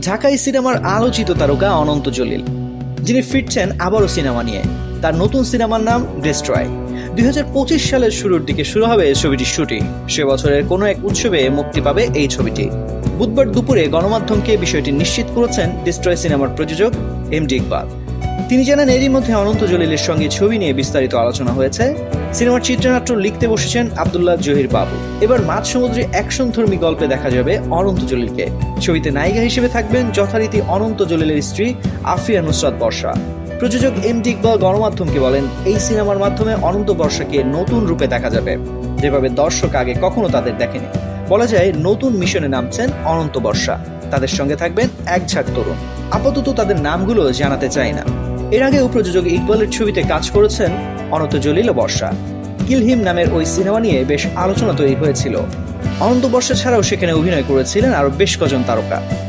ঢাকাই সিনেমার আলোচিত তারকা অনন্ত জলিল, যিনি ফিরছেন আবারও সিনেমা নিয়ে। তার নতুন সিনেমার নাম ডেস্ট্রয় দুই সালের শুরুর দিকে শুরু হবে ছবিটির শুটিং। সে বছরের কোনো এক উৎসবে মুক্তি পাবে এই ছবিটি। বুধবার দুপুরে গণমাধ্যমকে বিষয়টি নিশ্চিত করেছেন ডিস্ট্রয় সিনেমার প্রযোজক এম ডি ইকবাল। তিনি জানান, এরই মধ্যে অনন্ত জলিলের সঙ্গে ছবি নিয়ে বিস্তারিত আলোচনা হয়েছে। সিনেমার চিত্রনাট্য লিখতে বসেছেন আবদুল্লাহ জহির বাবু। এবার মাঝ সমুদ্রে অ্যাকশন ধর্মী গল্পে দেখা যাবে অনন্ত জলিলকে। ছবিতে নায়িকা হিসেবে থাকবেন যথারীতি অনন্ত জলিলের স্ত্রী আফিয়া নুসরাত বর্ষা। প্রযোজক এম ডি ইকবাল গণমাধ্যমকে বলেন, এই সিনেমার মাধ্যমে অনন্ত বর্ষাকে নতুন রূপে দেখা যাবে। যেভাবে দর্শক আগে কখনো তাদের দেখেনি। বলা যায়, নতুন মিশনে নামছেন অনন্ত বর্ষা। তাদের সঙ্গে থাকবেন এক ঝাঁক তরুণ। আপাতত তাদের নামগুলো জানাতে চাই না। এর আগেও প্রযোজক ইকবালের ছবিতে কাজ করেছেন অনন্ত জলিল ও বর্ষা। কিলহিম নামের ওই সিনেমা নিয়ে বেশ আলোচনা তৈরি হয়েছিল। অনন্ত বর্ষা ছাড়াও সেখানে অভিনয় করেছিলেন আরও বেশ কজন তারকা।